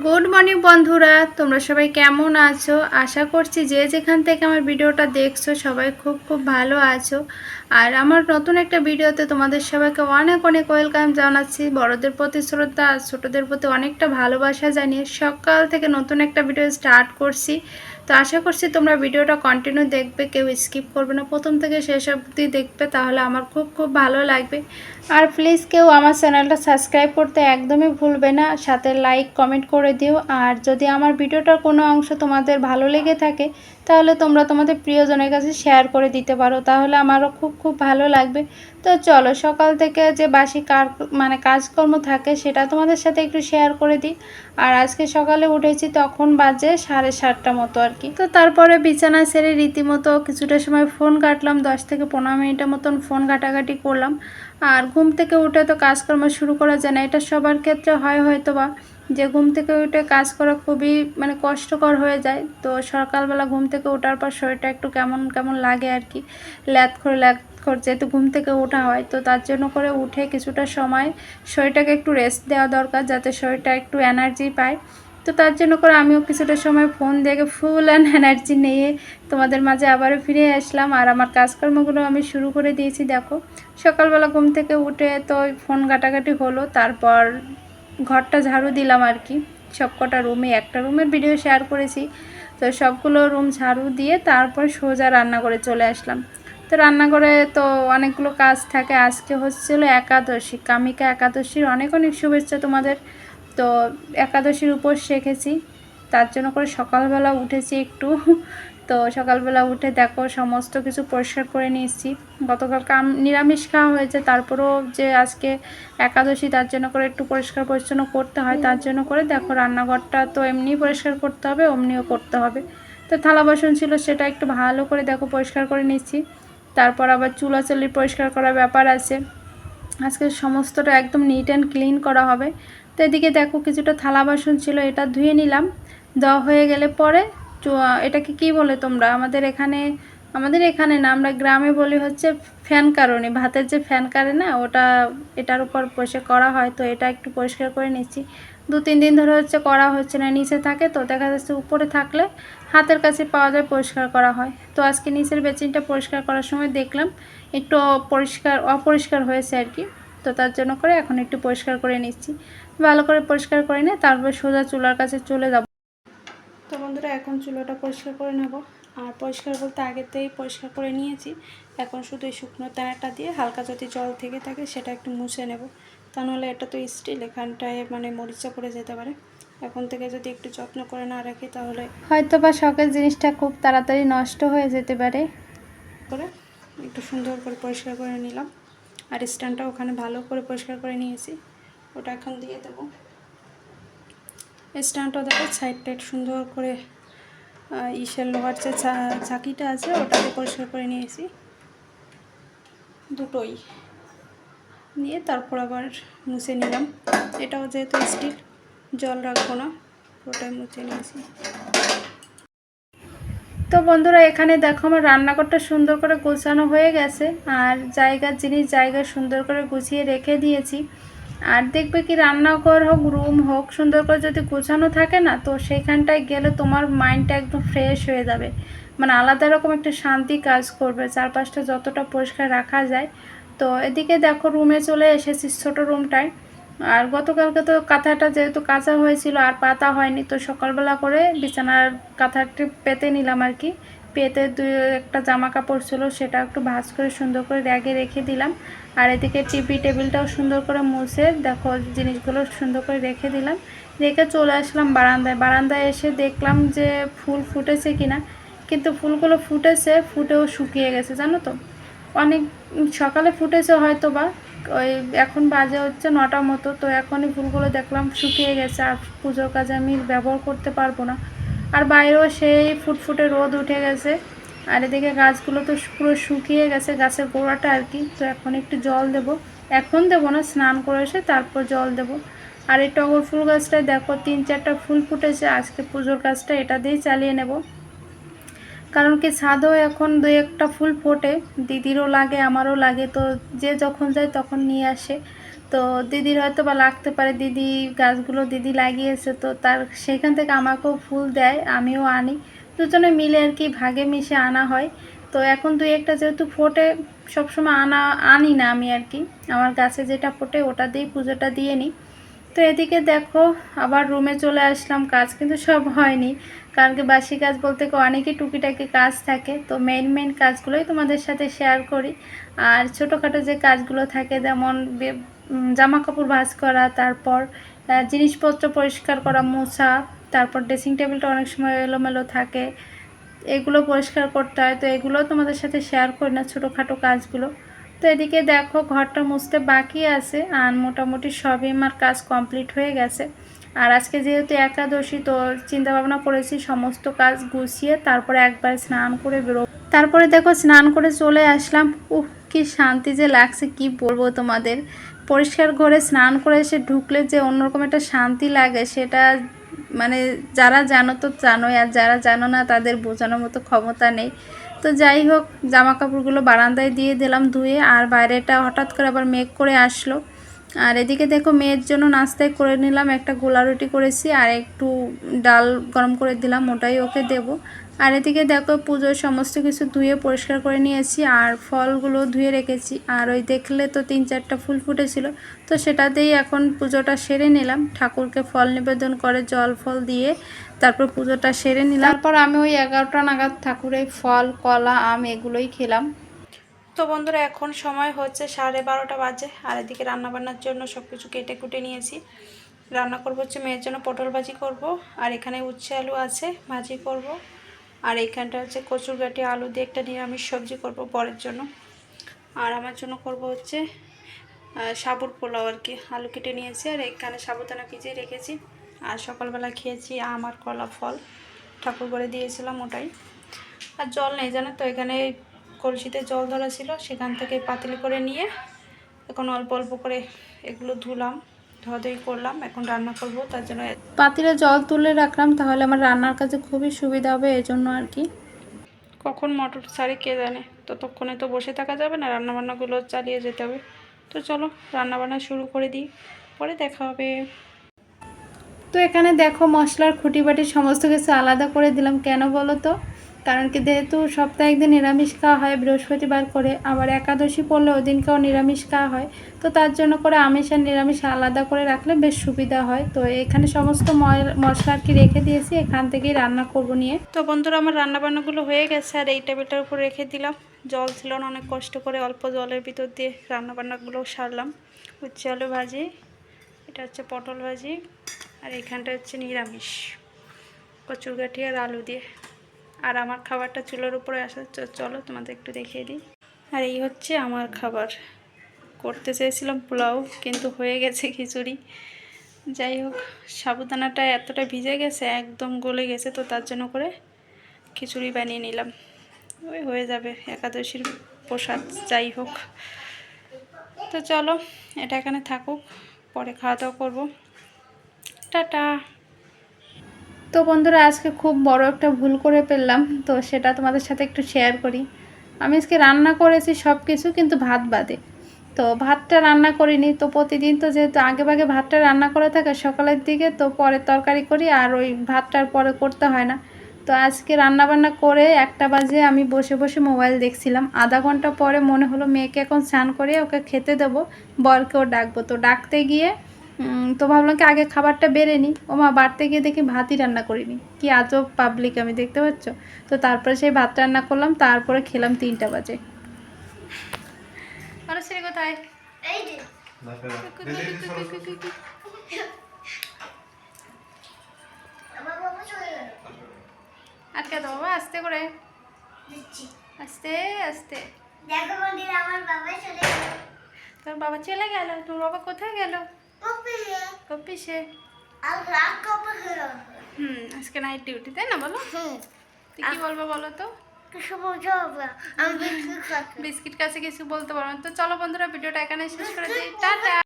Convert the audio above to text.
Good morning বন্ধুরা। তোমরা সবাই কেমন আছো? আশা করছি যে যেখান থেকে আমার ভিডিওটা দেখছ, সবাই খুব খুব ভালো আছো। আর আমার নতুন একটা ভিডিওতে তোমাদের সবাইকে অনেক অনেক ওয়েলকাম জানাচ্ছি। বড়দের প্রতি শ্রদ্ধা আর ছোটোদের প্রতি অনেকটা ভালোবাসা জানিয়ে সকাল থেকে নতুন একটা ভিডিও স্টার্ট করছি। তো আশা করছি তোমরা ভিডিওটা কন্টিনিউ দেখবে, কেউ স্কিপ করবে না। প্রথম থেকে শেষ অবধি দেখবে, তাহলে আমার খুব খুব ভালো লাগবে। আর প্লিজ কেউ আমার চ্যানেলটা সাবস্ক্রাইব করতে একদমই ভুলবে না। সাথে লাইক কমেন্ট করে দিও। আর যদি আমার ভিডিওটার কোনো অংশ তোমাদের ভালো লেগে থাকে, তাহলে তোমরা তোমাদের প্রিয়জনের কাছে শেয়ার করে দিতে পারো। তাহলে আমারও খুব খুব ভালো লাগবে। তো চলো, সকাল থেকে যে বাসি কার মানে কাজকর্ম থাকে, সেটা তোমাদের সাথে একটু শেয়ার করে দিই। আর আজকে সকালে উঠেছি তখন বাজে সাড়ে সাতটা মতো আর কি। তো তারপরে বিছানা সেরে রীতিমতো কিছুটা সময় ফোন কাটলাম, দশ থেকে পনেরো মিনিটের মতন ফোন ঘাটাঘাটি করলাম। আর ঘুম থেকে উঠে তো কাজকর্ম শুরু করা যায় না, এটা সবার ক্ষেত্রে হয় হয়তো বা যে ঘুম থেকে উঠে কাজ করা খুবই মানে কষ্টকর হয়ে যায়। তো সকালবেলা ঘুম থেকে ওঠার পর শরীরটা একটু কেমন কেমন লাগে আর কি। ল্যাদ করে ল্যাদ করে যেহেতু ঘুম থেকে ওঠা হয়, তো তার জন্য করে উঠে কিছুটা সময় শরীরটাকে একটু রেস্ট দেওয়া দরকার যাতে শরীরটা একটু এনার্জি পায়। তো তার জন্য করে আমিও কিছুটা সময় ফোন দেখে ফুল অ্যান্ড এনার্জি নিয়ে তোমাদের মাঝে আবারও ফিরে আসলাম। আর আমার কাজকর্মগুলো আমি শুরু করে দিয়েছি, দেখো। সকালবেলা ঘুম থেকে উঠে তো ফোন ঘাটাঘাটি হলো, তারপর ঘরটা ঝাড়ু দিলাম আর কি। সব কটা রুমে একটা রুমের ভিডিও শেয়ার করেছি। তো সবগুলো রুম ঝাড়ু দিয়ে তারপর সোজা রান্না করে চলে আসলাম। তো রান্নাঘরে তো অনেকগুলো কাজ থাকে। আজকে হচ্ছিল একাদশী। কামিকা একাদশীর অনেক অনেক শুভেচ্ছা তোমাদের। তো একাদশীর উপর শিখেছি তার জন্য করে সকালবেলা উঠেছি একটু। তো সকালবেলা উঠে দেখো সমস্ত কিছু পরিষ্কার করে নিয়েছি। গতকাল কাম নিরামিষ খাওয়া হয়েছে, তারপরেও যে আজকে একাদশী তার জন্য করে একটু পরিষ্কার পরিচ্ছন্ন করতে হয়, তার জন্য করে দেখো রান্নাঘরটা তো এমনি পরিষ্কার করতে হবে, অমনিও করতে হবে। তো থালা বাসন ছিল সেটা একটু ভালো করে দেখো পরিষ্কার করে নিচ্ছি তারপর আবার চুলাচুলি পরিষ্কার করার ব্যাপার আছে। আজকে সমস্তটা একদম নিট অ্যান্ড ক্লিন করা হবে। তো এদিকে দেখো কিছুটা থালা বাসন ছিল, এটা ধুয়ে নিলাম। দেওয়া হয়ে গেলে পরে এটাকে কি বলে তোমরা? আমাদের এখানে আমাদের এখানে না, আমরা গ্রামে বলি হচ্ছে ফ্যান কারণে। ভাতের যে ফ্যান কারে না, ওটা, এটার উপর বসে করা হয়, তো এটা একটু পরিষ্কার করে নিচ্ছি। দু, তিন দিন ধরে হচ্ছে করা হচ্ছে না, নিচে থাকে তো, দেখা যাচ্ছে উপরে থাকলে হাতের কাছে পাওয়া যায়, পরিষ্কার করা হয়। তো আজকে নিচের বেচিনটা পরিষ্কার করার সময় দেখলাম, একটু পরিষ্কার অপরিষ্কার হয়েছে আর কি। তো তার জন্য করে এখন একটু পরিষ্কার করে নিচ্ছি। ভালো করে পরিষ্কার করে নিয়ে তারপর সোজা চুলার কাছে চলে যাব। এখন চুলোটা পরিষ্কার করে নেব। আর পরিষ্কার বলতে আগেতেই পরিষ্কার করে নিয়েছি। এখন শুধু এই শুকনো তেনাটা দিয়ে হালকা যদি জল থেকে থাকে সেটা একটু মুছে নেব। তা নাহলে এটা তো স্টিল এখানটায় মানে মরিচা পড়ে যেতে পারে। এখন থেকে যদি একটু যত্ন করে না রাখি তাহলে হয়তো বা শখের জিনিসটা খুব তাড়াতাড়ি নষ্ট হয়ে যেতে পারে। করে একটু সুন্দর করে পরিষ্কার করে নিলাম। আর স্ট্যান্ডটা ওখানে ভালো করে পরিষ্কার করে নিয়েছি। ওটা এখন দিয়ে দেবো। স্ট্যান্ডটা দেখো সাইড টাইড সুন্দর করে ইসের লোহার যে চাকিটা আছে, ওটাকে পরিষ্কার করে নিয়েছি। দুটোই। নিয়ে তারপর আবার মুছে নিলাম। এটাও যেহেতু স্টিল, জল রাখব না, ওটাই মুছে নিয়েছি। তো বন্ধুরা, এখানে দেখো আমার রান্নাঘরটা সুন্দর করে গোছানো হয়ে গেছে। আর জায়গার জিনিস জায়গায় সুন্দর করে গুছিয়ে রেখে দিয়েছি। আর দেখবে কি রান্নাঘর হোক রুম হোক, সুন্দর করে যদি গোছানো থাকে না, তো সেইখানটায় গেলে তোমার মাইন্ডটা একদম ফ্রেশ হয়ে যাবে। মানে আলাদা রকম একটা শান্তি কাজ করবে, চারপাশটা যতটা পরিষ্কার রাখা যায়। তো এদিকে দেখো রুমে চলে এসেছি ছোটো রুমটায় আর গতকালকে তো কাঁথাটা যেহেতু কাঁচা হয়েছিল আর পাতা হয়নি, তো সকালবেলা করে বিছানার কাঁথাটি পেতে নিলাম আর কি। পেতে দু একটা জামা কাপড় ছিল, সেটা একটু ভাজ করে সুন্দর করে র্যাগে রেখে দিলাম। আর এদিকে টিভি টেবিলটাও সুন্দর করে মুছে দেখো জিনিসগুলো সুন্দর করে রেখে দিলাম। রেখে চলে আসলাম বারান্দায়। বারান্দায় এসে দেখলাম যে ফুল ফুটেছে কিনা। কিন্তু ফুলগুলো ফুটেছে, ফুটেও শুকিয়ে গেছে, জানো তো? অনেক সকালে ফুটেছে হয়তো বা ওই এখন বাজে হচ্ছে নটা মতো, তো এখনই ফুলগুলো দেখলাম শুকিয়ে গেছে। আর পুজোর কাজে আমি ব্যবহার করতে পারব না। আর বাইরেও সেই ফুটফুটে রোদ উঠে গেছে। আর এদিকে গাছগুলো তো পুরো শুকিয়ে গেছে, গাছের গোড়াটা আর কি। তো এখন একটু জল দেব। এখন দেবো না, স্নান করে এসে তারপর জল দেব। আর এই টগর ফুল গাছটায় দেখো, তিন চারটা ফুল ফুটেছে। আজকে পুজোর গাছটা এটা দিয়েই চালিয়ে নেব। কারণ কি ছাদেও এখন দু একটা ফুল ফোটে। দিদিরও লাগে, আমারও লাগে। তো যে যখন যায় তখন নিয়ে আসে। তো দিদির হয়তো বা লাগতে পারে, দিদি গাছগুলো দিদি লাগিয়েছে, তো তার সেখান থেকে আমাকেও ফুল দেয়, আমিও আনি। দুজনে মিলে আর কি ভাগে মিশে আনা হয়। তো এখন দুই একটা যেহেতু ফোটে, সবসময় আনা, আনি না আমি আর কি। আমার গাছে যেটা ফোটে ওটা দিয়েই পুজোটা দিয়ে নিই। তো এদিকে দেখো, আবার রুমে চলে আসলাম, কাজ কিন্তু সব হয়নি। কারণ কি বাসি কাজ বলতে অনেকই টুকিটাকি কাজ থাকে। তো মেন মেন কাজগুলোই তোমাদের সাথে শেয়ার করি। আর ছোটোখাটো যে কাজগুলো থাকে, যেমন জামা কাপড় ভাজ করা, তারপর জিনিসপত্র পরিষ্কার করা, মোছা, তারপর ড্রেসিং টেবিলটা অনেক সময় এলোমেলো থাকে। এগুলো পরিষ্কার করতে হয়, তো এগুলো তোমাদের সাথে শেয়ার করি না, ছোটোখাটো কাজগুলো। তো এদিকে দেখো, ঘরটা মুছতে বাকি আছে, আর মোটামুটি সবই আমার কাজ কমপ্লিট হয়ে গেছে। আর আজকে যেহেতু একাদশী, তো চিন্তা ভাবনা করেছি সমস্ত কাজ গুছিয়ে তারপরে একবার স্নান করে বেরো তারপরে দেখো, স্নান করে চলে আসলাম। উহ কি শান্তি যে লাগছে, কি বলব তোমাদের? পরিষ্কার ঘরে স্নান করে এসে ঢুকলে যে অন্যরকম একটা শান্তি লাগে, সেটা মানে যারা জানো তো জানোই, আর যারা জানো না তাদের বোঝানোর মতো ক্ষমতা নেই। তো যাই হোক জামা কাপড়গুলো বারান্দায় দিয়ে দিলাম ধুয়ে, আর বাইরেটা হঠাৎ করে আবার মেঘ করে আসলো। আর এদিকে দেখো মেয়ের জন্য নাস্তায় করে নিলাম, একটা গোলা রুটি করেছি, আর একটু ডাল গরম করে দিলাম, ওটাই ওকে দেব। আর এদিকে দেখো পুজোর সমস্ত কিছু ধুয়ে পরিষ্কার করে নিয়েছি, আর ফলগুলো ধুয়ে রেখেছি। আর ওই দেখলে তো তিন চারটা ফুল ফুটেছিল, তো সেটাতেই এখন পুজোটা সেরে নিলাম। ঠাকুরকে ফল নিবেদন করে জল ফল দিয়ে তারপর পুজোটা সেরে নিলাম। তারপর আমি ওই এগারোটা নাগাদ ঠাকুরের ফল, কলা, আম এগুলোই খেলাম। তো বন্ধুরা, এখন সময় হচ্ছে সাড়ে বারোটা বাজে, আর এদিকে রান্নাবান্নার জন্য সব কিছু কেটে কুটে নিয়েছি। রান্না করব হচ্ছে মেয়ের জন্য পটল ভাজি করব, আর এখানে উচ্ছে আলু আছে, ভাজি করব। আর এইখানটা হচ্ছে কচুর গাঁটি আলু দিয়ে একটা নিরামিষ সবজি করব পরের জন্য। আর আমার জন্য করব হচ্ছে সাবুর পোলাও আর কি, আলু কেটে নিয়েছি আর এখানে সাবুদানা ভিজিয়ে রেখেছি। আর সকালবেলা খেয়েছি আম আর কলা ফল, ঠাকুর করে দিয়েছিলাম ওটাই। আর জল নেই, জানো তো, এখানে কলসিতে জল ধরা ছিল, সেখান থেকে পাতিল করে নিয়ে এখন অল্প অল্প করে এগুলো ধুলাম। ধোয়াধুয়ি করলাম এখন রান্না করব তার জন্য পাতিলে জল তুলে রাখলাম তাহলে আমার রান্নার কাজে খুবই সুবিধা হবে এই জন্য আর কি। কখন মটর ছাড়ে কে জানে ততক্ষণে তো বসে থাকা যাবে না রান্নাবান্নাগুলো চালিয়ে যেতে হবে। তো চলো রান্নাবান্না শুরু করে দিই পরে দেখা হবে। তো এখানে দেখো মশলার খুঁটিবাটি সমস্ত কিছু আলাদা করে দিলাম কেন বলো তো? কারণ কি যেহেতু সপ্তাহে একদিন নিরামিষ খাওয়া হয়, বৃহস্পতিবার করে, আবার একাদশী পড়লে ওই দিনকেও নিরামিষ খাওয়া হয়, তো তার জন্য করে আমিষ আর নিরামিষ আলাদা করে রাখলে বেশ সুবিধা হয়। তো এখানে সমস্ত মশলা আর কি রেখে দিয়েছি, এখান থেকেই রান্না করব নিয়ে। তো বন্ধুরা, আমার রান্না বান্নাগুলো হয়ে গেছে আর এই টেবিলটার উপর রেখে দিলাম। জল ছিল না, অনেক কষ্ট করে অল্প জলের ভিতর দিয়ে রান্না বান্নাগুলো সারলাম। উচ্ছে আলু ভাজি, এটা হচ্ছে পটল ভাজি, আর এখানটা হচ্ছে নিরামিষ। কচুর গাঠি আর আলু দিয়ে। আর আমার খাবারটা চুলোর উপরে আসা চলো তোমাদের একটু দেখিয়ে দিই। আর এই হচ্ছে আমার খাবার। করতে চেয়েছিলাম পোলাও, কিন্তু হয়ে গেছে খিচুড়ি। যাই হোক, সাবুদানাটা এতটা ভিজে গেছে, একদম গলে গেছে, তো তার জন্য করে খিচুড়ি বানিয়ে নিলাম। ওই হয়ে যাবে একাদশীর প্রসাদ, যাই হোক। তো চলো, এটা এখানে থাকুক, পরে খাওয়া দাওয়া করব। টাটা! তো বন্ধুরা, আজকে খুব বড় একটা ভুল করে ফেললাম, তো সেটা তোমাদের সাথে একটু শেয়ার করি। আমি আজকে রান্না করেছি সব কিছু কিন্তু ভাত বাদে। তো ভাতটা রান্না করিনি, তো প্রতিদিন তো যেহেতু আগে ভাগে ভাতটা রান্না করে থাকে সকালের দিকে, তো পরে তরকারি করি, আর ওই ভাতটার পরে করতে হয় না। তো আজকে রান্না বান্না করে একটা বাজে আমি বসে বসে মোবাইল দেখছিলাম। আধা ঘণ্টা পরে মনে হলো মেয়েকে এখন স্নান করে ওকে খেতে দেবো, বরকেও ডাকবো। তো ডাকতে গিয়ে তো ভাবলাম কি আগে খাবারটা বেড়ে নিই। ও মা বাড়তে গিয়ে দেখি ভাতই রান্না করিনি। কি আজব পাবলিক আমি দেখতে পাচ্ছ? তো তারপরে সেই ভাত রান্না করলাম তারপরে খেলাম তিনটা বাজে। মানুষের কোথায়? আটকে দাও বাবা আস্তে করে। আস্তে আস্তে। দেখো আমার বাবা চলে গেল। তোর বাবা চলে গেল? তোর বাবা কোথায় গেল? কপিলে অফিসে আর রাত কপে গেল হুম আজকে নাইট ডিউটি তাই না বলো? কি বলব বলো তো? কিছু বিস্কুট কাছে কিছু বলতে পারব তো চলো বন্ধুরা ভিডিওটা এখানে শেষ করে দিই। টাটা!